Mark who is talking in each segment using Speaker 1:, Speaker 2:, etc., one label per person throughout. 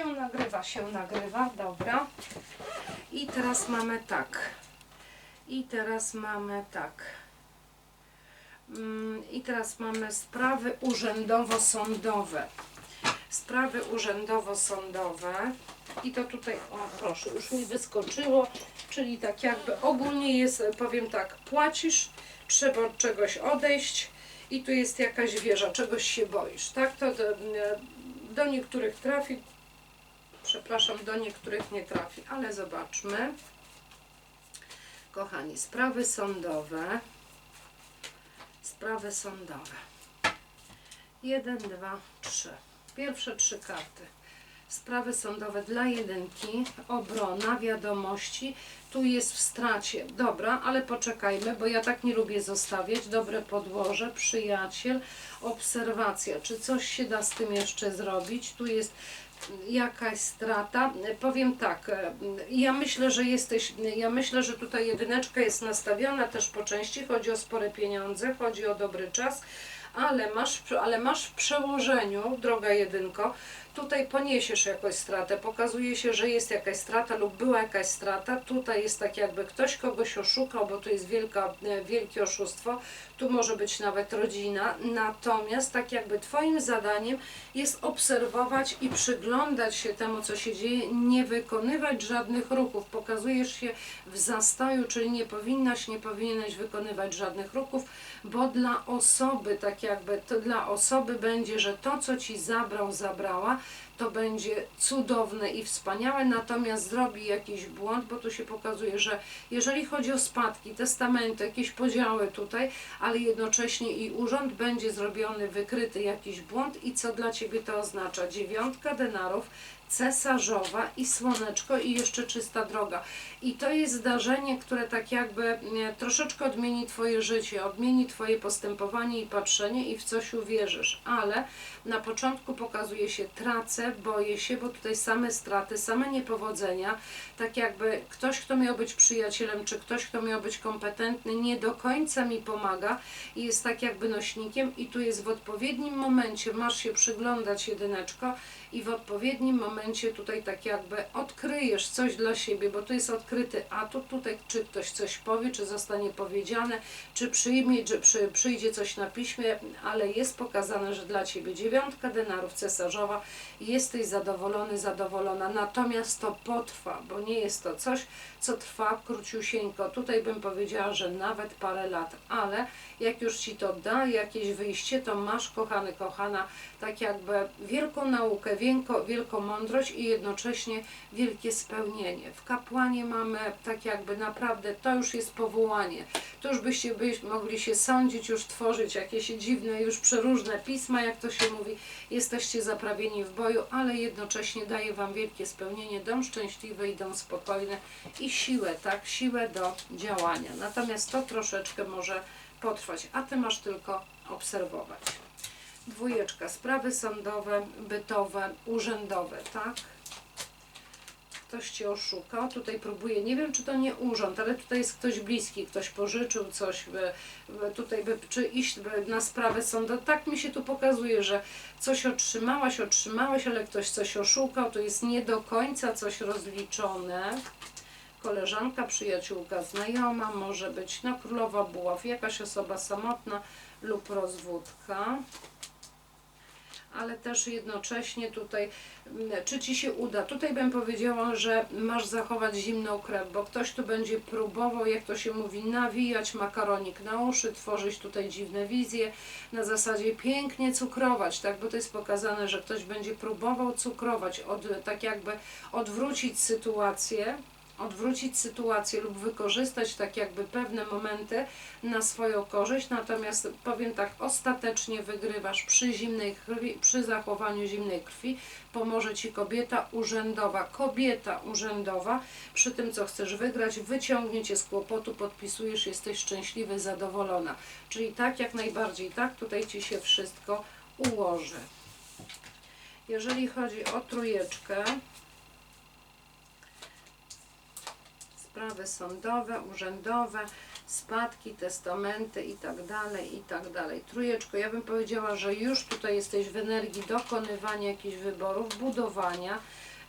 Speaker 1: Się nagrywa, się nagrywa, dobra. I teraz mamy tak. I teraz mamy tak. Mm, I teraz mamy sprawy urzędowo-sądowe. Sprawy urzędowo-sądowe. I to tutaj, o proszę, już mi wyskoczyło, czyli tak jakby ogólnie jest, powiem tak, płacisz, trzeba od czegoś odejść i tu jest jakaś wieża, czegoś się boisz, tak? To do, do niektórych trafi, przepraszam, do niektórych nie trafi, ale zobaczmy. Kochani, sprawy sądowe. Sprawy sądowe. Jeden, dwa, trzy. Pierwsze trzy karty. Sprawy sądowe dla jedynki, obrona, wiadomości. Tu jest w stracie. Dobra, ale poczekajmy, bo ja tak nie lubię zostawiać. Dobre podłoże, przyjaciel, obserwacja. Czy coś się da z tym jeszcze zrobić? Tu jest jakaś strata. Powiem tak, e, ja myślę, że jesteś, ja myślę, że tutaj jedyneczka jest nastawiona też po części, chodzi o spore pieniądze, chodzi o dobry czas, ale masz, ale masz w przełożeniu, droga jedynko, tutaj poniesiesz jakąś stratę, pokazuje się, że jest jakaś strata lub była jakaś strata, tutaj jest tak jakby ktoś kogoś oszukał, bo tu jest wielka, e, wielkie oszustwo, tu może być nawet rodzina, natomiast tak jakby Twoim zadaniem jest obserwować i przyglądać się temu, co się dzieje, nie wykonywać żadnych ruchów, pokazujesz się w zastoju, czyli nie powinnaś, nie powinieneś wykonywać żadnych ruchów, bo dla osoby, tak jakby, to dla osoby będzie, że to, co Ci zabrał, zabrała, to będzie cudowne i wspaniałe, natomiast zrobi jakiś błąd, bo tu się pokazuje, że jeżeli chodzi o spadki, testamenty, jakieś podziały tutaj, ale jednocześnie i urząd będzie zrobiony, wykryty jakiś błąd i co dla Ciebie to oznacza? Dziewiątka denarów, cesarzowa i słoneczko i jeszcze czysta droga. I to jest zdarzenie, które tak jakby troszeczkę odmieni Twoje życie, odmieni Twoje postępowanie i patrzenie i w coś uwierzysz, ale na początku pokazuje się tracę, boję się, bo tutaj same straty, same niepowodzenia, tak jakby ktoś, kto miał być przyjacielem, czy ktoś, kto miał być kompetentny, nie do końca mi pomaga i jest tak jakby nośnikiem. I tu jest w odpowiednim momencie, masz się przyglądać jedyneczko i w odpowiednim momencie tutaj tak jakby odkryjesz coś dla siebie, bo to jest odkryty atut tutaj, czy ktoś coś powie, czy zostanie powiedziane, czy przyjmie, czy przy, przyjdzie coś na piśmie, ale jest pokazane, że dla Ciebie dziewiątka denarów cesarzowa, jesteś zadowolony, zadowolona, natomiast to potrwa, bo nie jest to coś, co trwa króciusieńko. Tutaj bym powiedziała, że nawet parę lat, ale jak już Ci to da jakieś wyjście, to masz, kochany, kochana, tak jakby wielką naukę, wielko, wielką mądrość i jednocześnie wielkie spełnienie. W kapłanie mamy tak jakby naprawdę, to już jest powołanie. To już byście byś, mogli się sądzić, już tworzyć jakieś dziwne, już przeróżne pisma, jak to się mówi. Jesteście zaprawieni w boju, ale jednocześnie daje Wam wielkie spełnienie, dom szczęśliwy i dom spokojny i siłę, tak, siłę do działania. Natomiast to troszeczkę może potrwać, a Ty masz tylko obserwować. Dwójeczka, sprawy sądowe, bytowe, urzędowe, tak? Ktoś Cię oszukał, tutaj próbuje, nie wiem czy to nie urząd, ale tutaj jest ktoś bliski, ktoś pożyczył coś, by, by tutaj by, czy iść by na sprawę sądową. Tak mi się tu pokazuje, że coś otrzymałaś, otrzymałeś, ale ktoś coś oszukał, to jest nie do końca coś rozliczone koleżanka, przyjaciółka, znajoma, może być no, królowa buław, jakaś osoba samotna lub rozwódka. Ale też jednocześnie tutaj, mm, czy Ci się uda? Tutaj bym powiedziała, że masz zachować zimną krew, bo ktoś tu będzie próbował, jak to się mówi, nawijać makaronik na uszy, tworzyć tutaj dziwne wizje, na zasadzie pięknie cukrować, tak? Bo to jest pokazane, że ktoś będzie próbował cukrować, od, tak jakby odwrócić sytuację, odwrócić sytuację lub wykorzystać tak jakby pewne momenty na swoją korzyść, natomiast powiem tak, ostatecznie wygrywasz przy zimnej krwi, przy zachowaniu zimnej krwi, pomoże Ci kobieta urzędowa, kobieta urzędowa, przy tym co chcesz wygrać, wyciągnie Cię z kłopotu, podpisujesz, jesteś szczęśliwy, zadowolona, czyli tak jak najbardziej, tak tutaj Ci się wszystko ułoży. Jeżeli chodzi o trójeczkę, sprawy sądowe, urzędowe, spadki, testamenty i tak dalej, i tak dalej. Trójeczko, ja bym powiedziała, że już tutaj jesteś w energii dokonywania jakichś wyborów, budowania.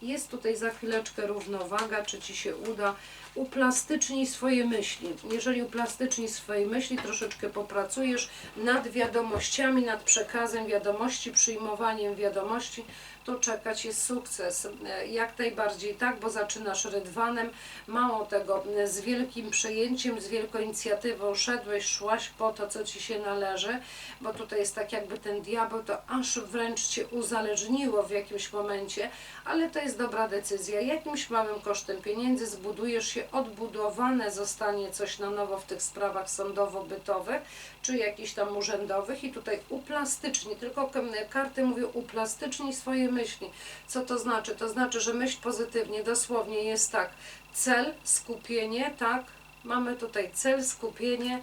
Speaker 1: Jest tutaj za chwileczkę równowaga, czy Ci się uda. Uplastycznij swoje myśli. Jeżeli uplastycznij swoje myśli, troszeczkę popracujesz nad wiadomościami, nad przekazem wiadomości, przyjmowaniem wiadomości, to czekać jest sukces. E, Jak najbardziej tak, bo zaczynasz rydwanem. Mało tego, z wielkim przejęciem, z wielką inicjatywą szedłeś, szłaś po to, co Ci się należy, bo tutaj jest tak jakby ten diabeł, to aż wręcz Cię uzależniło w jakimś momencie, ale to jest dobra decyzja. Jakimś małym kosztem pieniędzy zbudujesz się, odbudowane zostanie coś na nowo w tych sprawach sądowo-bytowych, czy jakichś tam urzędowych i tutaj uplastyczni, tylko karty mówią uplastyczni swoje myśli. Co to znaczy? To znaczy, że myśl pozytywnie, dosłownie jest tak, cel, skupienie, tak, mamy tutaj cel, skupienie,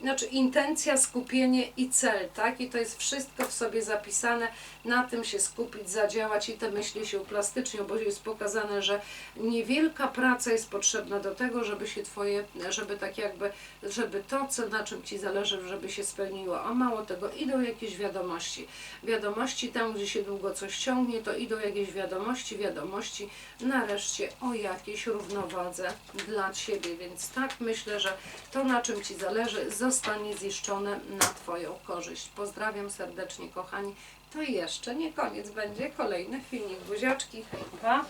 Speaker 1: znaczy intencja, skupienie i cel, tak? I to jest wszystko w sobie zapisane, na tym się skupić, zadziałać i te myśli się uplastycznią, bo jest pokazane, że niewielka praca jest potrzebna do tego, żeby się Twoje, żeby tak jakby, żeby to, co na czym Ci zależy, żeby się spełniło. A mało tego, idą jakieś wiadomości. Wiadomości tam, gdzie się długo coś ciągnie, to idą jakieś wiadomości, wiadomości nareszcie o jakiejś równowadze dla Ciebie. Więc tak myślę, że to, na czym Ci zależy, zostanie ziszczone na Twoją korzyść. Pozdrawiam serdecznie, kochani. To jeszcze nie koniec, będzie kolejny filmik. Buziaczki, hejka.